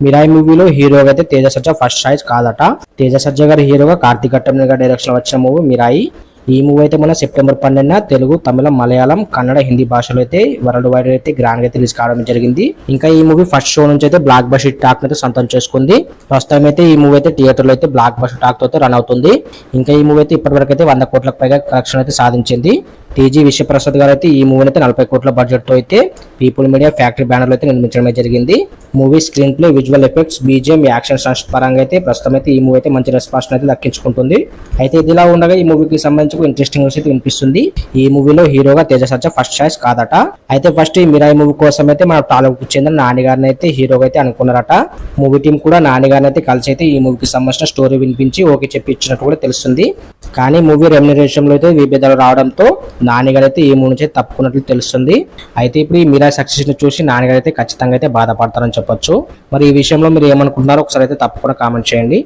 మిరాయి మూవీలో హీరోగా అయితే తేజ సజ్జ ఫస్ట్ సైజ్ కాదట తేజ సజ్జ గారి హీరోగా కార్తీక్ ఘట్టం గారి డైరెక్షన్ వచ్చిన మూవీ మిరాయి ఈ మూవీ అయితే మన సెప్టెంబర్ పన్నెండున తెలుగు తమిళ మలయాళం కన్నడ హిందీ భాషలో అయితే వరల్డ్ వైడ్ అయితే గ్రాండ్గా రిలీజ్ కావడం జరిగింది ఇంకా ఈ మూవీ ఫస్ట్ షో నుంచి అయితే బ్లాక్ బస్టర్ టాక్ అయితే సొంతం చేసుకుంది ప్రస్తుతం అయితే ఈ మూవీ అయితే థియేటర్లో అయితే బ్లాక్ బస్టర్ టాక్తో రన్ అవుతుంది. ఇంకా ఈ మూవీ అయితే ఇప్పటివరకు అయితే వంద కోట్లకు పైగా కలెక్షన్ అయితే సాధించింది. టీజీ విశ్వప్రసాద్ గారు అయితే ఈ మూవీని అయితే నలభై కోట్ల బడ్జెట్తో అయితే పీపుల్ మీడియా ఫ్యాక్టరీ బ్యానర్లో అయితే నిర్మించడమే జరిగింది. Movie screenplay visual effects BGM action songs పరంగా అయితే ప్రస్తుతం అయితే ఈ మూవీ అయితే మంచి రెస్పాన్స్ అయితే దక్కించుకుంటుంది. అయితే ఇదిలా ఉండగా ఈ మూవీకి సంబంధించి ఇంట్రెస్టింగ్ అయితే వినిపిస్తుంది. ఈ మూవీలో హీరోగా తేజ సజ్జా ఫస్ట్ చాయిస్ కాదట. అయితే ఫస్ట్ ఈ మిరాయి మూవీ కోసం అయితే మన టాలీవుడ్ చెందిన నాన్నగారిని అయితే హీరోగా అయితే అనుకున్నారట. మూవీ టీం కూడా నాన్నగారిని అయితే కలిసి అయితే ఈ మూవీకి సంబంధించిన స్టోరీ వినిపించి ఓకే చెప్పి ఇచ్చినట్టు కూడా తెలుస్తుంది. కానీ మూవీ రెమ్యునరేషన్లో అయితే విభేదాలు రావడంతో నాని అయితే ఈ మూడు నుంచి తప్పుకున్నట్లు తెలుస్తుంది. అయితే ఇప్పుడు ఈ మీరా సక్సెస్ని చూసి నాన్నగారు గారు అయితే ఖచ్చితంగా అయితే బాధపడతారని చెప్పొచ్చు. మరి ఈ విషయంలో మీరు ఏమనుకుంటున్నారో ఒకసారి అయితే తప్పకుండా కామెంట్ చేయండి.